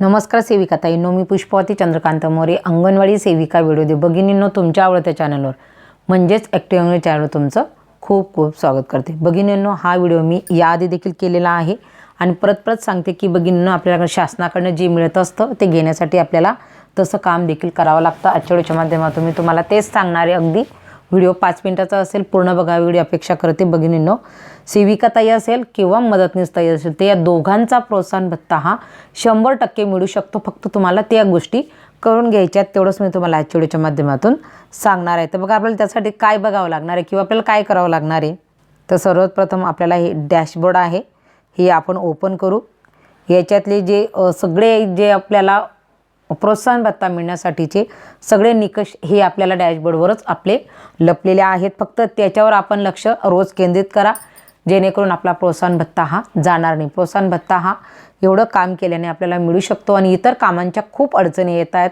नमस्कार सेविका ताईंनो मी पुष्पावती चंद्रकांत मोरे अंगणवाडी सेविका व्हिडिओ दे भगिनींनो तुमच्या आवडत्या चॅनलवर म्हणजेच ॲक्टिव्ह चॅनल चॅनलवर तुमचं खूप खूप स्वागत करते. भगिनींनो हा व्हिडिओ मी याआधी देखील केलेला आहे आणि परत परत सांगते की भगिनींनो आपल्याला शासनाकडनं जे मिळत असतं ते घेण्यासाठी आपल्याला तसं काम देखील करावं लागतं. आजच्या व्हिडिओच्या माध्यमातून मी तुम्हाला तेच सांगणारे अगदी व्हिडिओ पाच मिनिटाचा असेल पूर्ण बघा व्हिडिओ अपेक्षा करते भगिनींनो. सेविका ताई असेल किंवा मदतनीस ताई असेल ते या दोघांचा प्रोत्साहन भत्ता हा शंभर टक्के मिळू शकतो. फक्त तुम्हाला त्या गोष्टी करून घ्यायच्यात तेवढंच मी तुम्हाला आजच्या व्हिडिओच्या माध्यमातून सांगणार आहे. तर बघा आपल्याला त्यासाठी काय बघावं लागणार आहे किंवा आपल्याला काय करावं लागणार आहे? तर सर्वप्रथम आपल्याला हे डॅशबोर्ड आहे हे आपण ओपन करू. याच्यातले जे सगळे जे आपल्याला प्रोत्साहन भत्ता मिळण्यासाठीचे सगळे निकष हे आपल्याला डॅशबोर्डवरच आपले लपलेले आहेत. फक्त त्याच्यावर आपण लक्ष रोज केंद्रित करा. जेणेकरून आपला प्रोत्साहन भत्ता हा जाणार नाही. प्रोत्साहन भत्ता हा एवढं काम केल्याने आपल्याला मिळू शकतो आणि इतर कामांच्या खूप अडचणी येत आहेत.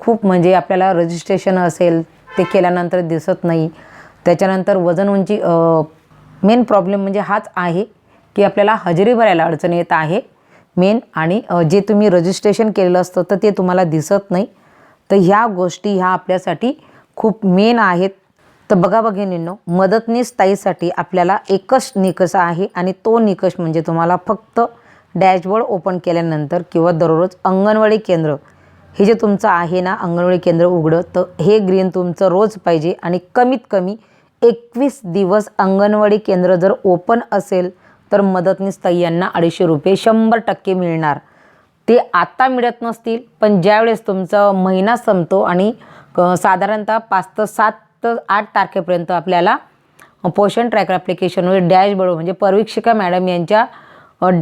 खूप म्हणजे आपल्याला रजिस्ट्रेशन असेल ते केल्यानंतर दिसत नाही. त्याच्यानंतर वजन उंची मेन प्रॉब्लेम म्हणजे हाच आहे की आपल्याला हजेरी भरायला अडचण येत आहे. मेन आणि जे तुम्ही रजिस्ट्रेशन केलेलं असतं तर ते तुम्हाला दिसत नाही. तर ह्या गोष्टी ह्या आपल्यासाठी खूप मेन आहेत. तर बघा भगिनींनो मदतनीस ताईसाठी आपल्याला एकच निकष आहे आणि तो निकष म्हणजे तुम्हाला फक्त डॅशबोर्ड ओपन केल्यानंतर किंवा दररोज अंगणवाडी केंद्र. हे जे तुमचं आहे ना अंगणवाडी केंद्र उघडं तर हे ग्रीन तुमचं रोज पाहिजे आणि कमीत कमी एकवीस दिवस अंगणवाडी केंद्र जर ओपन असेल तर मदतनीस ताई यांना अडीचशे रुपये शंभर टक्के मिळणार. ते आत्ता मिळत नसतील पण ज्यावेळेस तुमचा महिना संपतो आणि साधारणतः पाच तर सात तर आठ तारखेपर्यंत आपल्याला पोषण ट्रॅकर ॲप्लिकेशनवर डॅशबोर्ड म्हणजे परीक्षिका मॅडम यांच्या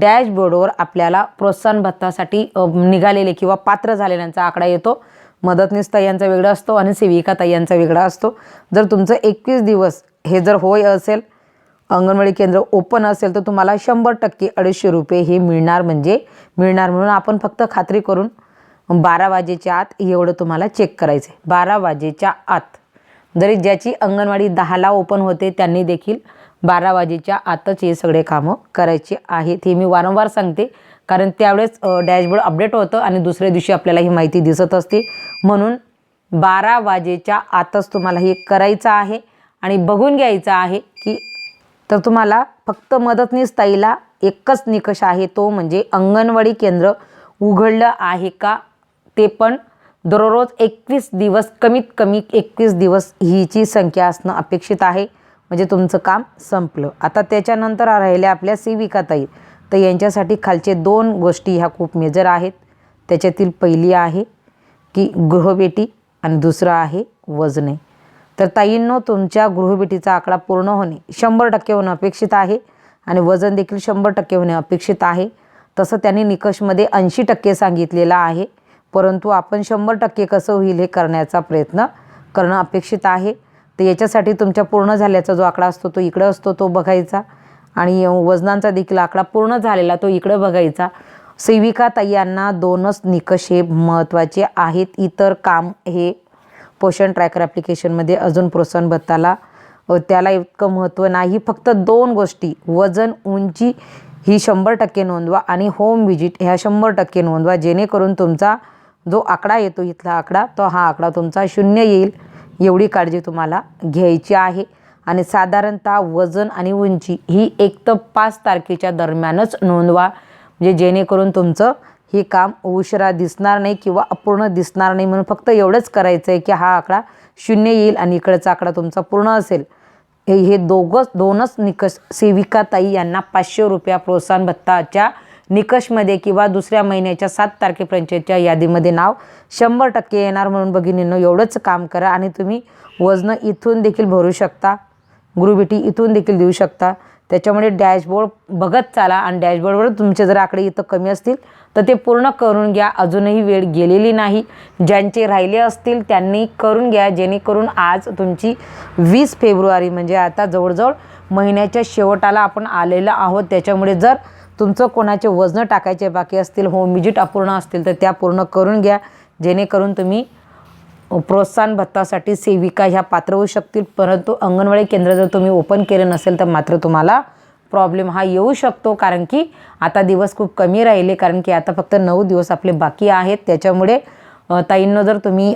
डॅशबोर्डवर आपल्याला प्रोत्साहन भत्तासाठी निघालेले किंवा पात्र झालेल्यांचा आकडा येतो. मदतनीस ताईयांचा वेगळा असतो आणि सेविका ताईयांचा वेगळा असतो. जर तुमचं एकवीस दिवस हे जर होय असेल अंगणवाडी केंद्र ओपन असेल तर तुम्हाला शंभर टक्के अडीचशे रुपये हे मिळणार म्हणजे मिळणार म्हणून आपण फक्त खात्री करून बारा वाजेच्या आत एवढं तुम्हाला चेक करायचं आहे बारा वाजेच्या आत. जरी ज्याची अंगणवाडी दहाला ओपन होते त्यांनी देखील बारा वाजेच्या आतच हे सगळे कामं करायचे आहेत हे मी वारंवार सांगते. कारण त्यावेळेस डॅशबोर्ड अपडेट होतं आणि दुसऱ्या दिवशी आपल्याला ही माहिती दिसत असते. म्हणून बारा वाजेच्या आतच तुम्हाला हे करायचं आहे आणि बघून घ्यायचं आहे की तर तुम्हाला फक्त मदतनीस ताईला एकच निकष आहे तो म्हणजे अंगणवाडी केंद्र उघडलं आहे का? ते पण दररोज एकवीस दिवस कमीत कमी एकवीस दिवस हिची संख्या असणं अपेक्षित आहे. म्हणजे तुमचं काम संपलं. आता त्याच्यानंतर राहिल्या आपल्या सेविका ताई. तर यांच्यासाठी खालचे दोन गोष्टी ह्या खूप मेजर आहेत. त्याच्यातील पहिली आहे की गृहबेटी आणि दुसरं आहे वजने. तर ताईंनो तुमच्या गृहभेटीचा आकडा पूर्ण होणे शंभर टक्के होणं अपेक्षित आहे आणि वजन देखील शंभर टक्के होणे अपेक्षित आहे. तसं त्यांनी निकषमध्ये ऐंशी टक्के सांगितलेलं आहे. परंतु आपण शंभर टक्के कसं होईल हे करण्याचा प्रयत्न करणं अपेक्षित आहे. तर याच्यासाठी तुमच्या पूर्ण झाल्याचा जो आकडा असतो तो इकडं असतो तो बघायचा. आणि वजनांचा देखील आकडा पूर्ण झालेला तो इकडं बघायचा. सेविका ताई यांना दोनच निकष हे महत्त्वाचे आहेत. इतर काम हे पोषण ट्रॅकर ॲप्लिकेशनमध्ये अजून प्रोत्साहन भत्ताला त्याला इतकं महत्त्व नाही. फक्त दोन गोष्टी. वजन उंची ही शंभर टक्के नोंदवा आणि होम विजिट ह्या शंभर टक्के नोंदवा. जेणेकरून तुमचा जो आकडा येतो इथला आकडा तो हा आकडा तुमचा शून्य येईल. एवढी काळजी तुम्हाला घ्यायची आहे. आणि साधारणतः वजन आणि उंची ही एक तर पाच तारखेच्या दरम्यानच नोंदवा. म्हणजे जेणेकरून तुमचं हे काम उशिरा दिसणार नाही किंवा अपूर्ण दिसणार नाही म्हणून फक्त एवढंच करायचं आहे की हा आकडा शून्य येईल आणि इकडचा आकडा तुमचा पूर्ण असेल. हे हे दोघंच दोनच निकष सेविका ताई यांना पाचशे रुपया प्रोत्साहन भत्ताच्या निकषमध्ये किंवा दुसऱ्या महिन्याच्या सात तारखेपर्यंतच्या यादीमध्ये नाव शंभर टक्के येणार म्हणून भगिनींनो एवढंच काम करा आणि तुम्ही वजनं इथून देखील भरू शकता. गुरुबेटी इथून देखील देऊ शकता. त्याच्यामुळे डॅशबोर्ड बघत चाला आणि डॅशबोर्डवर तुमचे जर आकडे इथं कमी असतील तर ते पूर्ण करून घ्या. अजूनही वेळ गेलेली नाही. ज्यांचे राहिले असतील त्यांनी करून घ्या. जेणेकरून आज तुमची वीस फेब्रुवारी म्हणजे आता जवळजवळ महिन्याच्या शेवटाला आपण आलेलं आहोत. त्याच्यामुळे जर तुमचं कोणाचे वजनं टाकायचे बाकी असतील होम विजिट अपूर्ण असतील तर त्या पूर्ण करून घ्या. जेणेकरून तुम्ही प्रोत्साहन भत्तासाठी सेविका ह्या पात्र होऊ शकतील. परंतु अंगणवाडी केंद्र जर तुम्ही ओपन केलं नसेल तर मात्र तुम्हाला प्रॉब्लेम हा येऊ शकतो. कारण की आता दिवस खूप कमी राहिले. कारण की आता फक्त नऊ दिवस आपले बाकी आहेत. त्याच्यामुळे अ, ताईंनो जर तुम्ही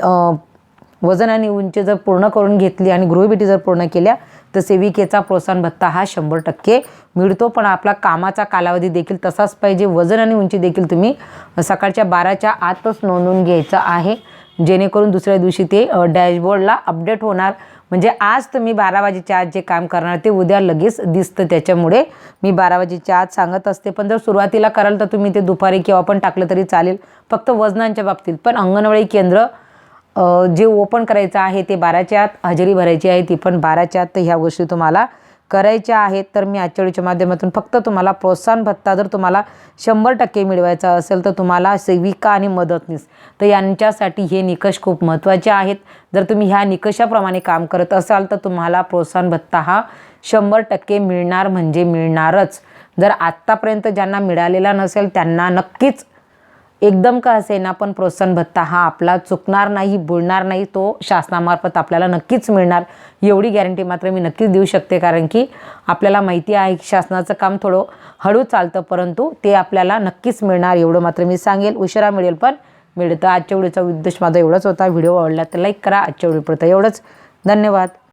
वजन आणि उंची जर पूर्ण करून घेतली आणि गृहभेटी जर पूर्ण केल्या तर सेविकेचा प्रोत्साहन भत्ता हा शंभर टक्के मिळतो. पण आपला कामाचा कालावधी देखील तसाच पाहिजे. वजन आणि उंची देखील तुम्ही सकाळच्या बाराच्या आतच नोंदवून घ्यायचं आहे. जेणेकरून दुसऱ्या दिवशी ते डॅशबोर्डला अपडेट होणार. म्हणजे आज तुम्ही बारा वाजेच्या आत जे काम करणार ते उद्या लगेच दिसतं. त्याच्यामुळे मी बारा वाजेच्या आत सांगत असते. पण जर सुरुवातीला कराल तर तुम्ही ते दुपारी केव्हा पण टाकलं तरी चालेल. फक्त वजनांच्या बाबतीत. पण अंगणवाडी केंद्र जे ओपन करायचं आहे ते बाराच्या आत हजेरी भरायची आहे ती पण बाराच्या आत. तर ह्या गोष्टी तुम्हाला करायच्या आहेत तर मी आजच्या व्हिडिओच्या माध्यमातून फक्त तुम्हाला प्रोत्साहन भत्ता जर तुम्हाला शंभर टक्के मिळवायचा असेल तर तुम्हाला सेविका आणि मदतनीस. तर यांच्यासाठी हे निकष खूप महत्त्वाचे आहेत. जर तुम्ही ह्या निकषाप्रमाणे काम करत असाल तर तुम्हाला प्रोत्साहन भत्ता हा शंभर टक्के मिळणार म्हणजे मिळणारच. जर आत्तापर्यंत ज्यांना मिळालेला नसेल त्यांना नक्कीच एकदम का असेना पण प्रोत्साहन भत्ता हा आपला चुकणार नाही बुडणार नाही तो शासनामार्फत आपल्याला नक्कीच मिळणार. एवढी गॅरंटी मात्र मी नक्कीच देऊ शकते कारण की आपल्याला माहिती आहे की शासनाचं काम थोडं हळू चालतं परंतु ते आपल्याला नक्कीच मिळणार एवढं मात्र मी सांगेल. उशिरा मिळेल पण मिळतं. आजच्या व्हिडिओचा उद्देश माझा एवढाच होता. व्हिडिओ आवडला तर लाईक करा. आजच्या व्हिडिओपुरता एवढंच. धन्यवाद.